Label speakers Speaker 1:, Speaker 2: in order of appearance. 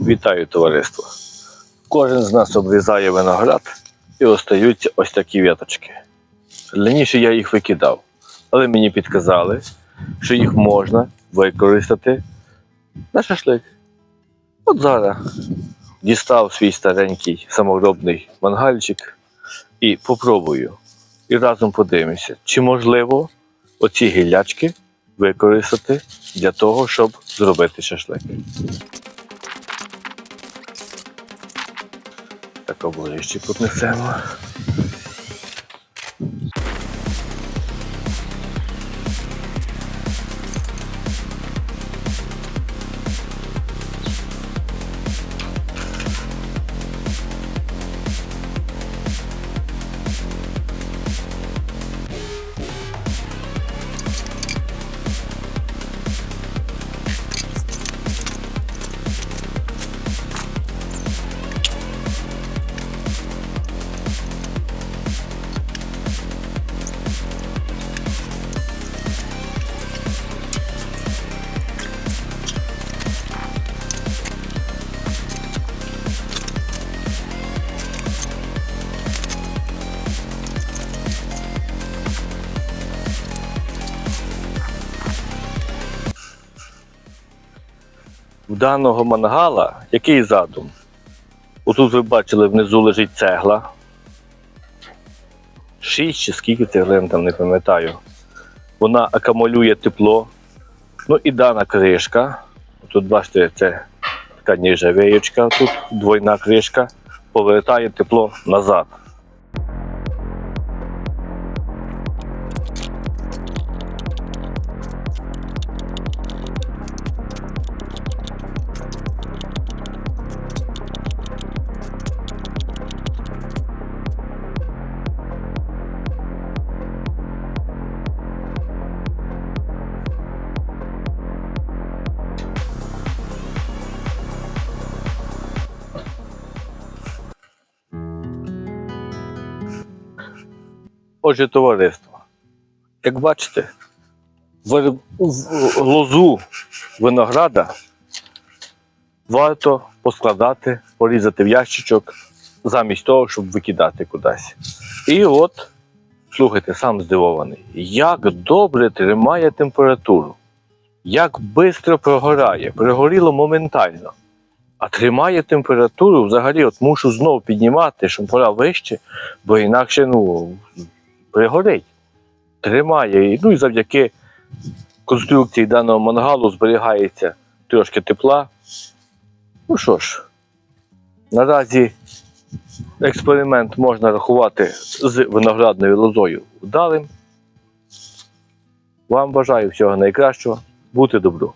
Speaker 1: Вітаю товариство. Кожен з нас обрізає виноград і остаються ось такі віточки. Раніше я їх викидав, але мені підказали, що їх можна використати на шашлик. От зараз дістав свій старенький саморобний мангальчик і попробую. І разом подивимося, чи можливо оці гілячки використати для того, щоб зробити шашлик. Так оближче піднесемо. В даного мангала який задум? Отут ви бачили, внизу лежить цегла. Шість чи скільки цеглин там не пам'ятаю. Вона акумулює тепло. Ну і дана кришка. Тут бачите, це така ніжавеєчка, тут двойна кришка, повертає тепло назад. Отже, товариство, як бачите, в лозу винограда варто поскладати, порізати в ящичок, замість того, щоб викидати кудись. І от, слухайте, сам здивований, як добре тримає температуру, як швидко прогорає, пригоріло моментально. А тримає температуру взагалі, от мушу знову піднімати, щоб пора вище, бо інакше ну, пригорить. Тримає. І, Ну і завдяки конструкції даного мангалу зберігається трошки тепла. Ну що ж, наразі експеримент можна рахувати з виноградною лозою вдалим. Вам бажаю всього найкращого. Бути добру!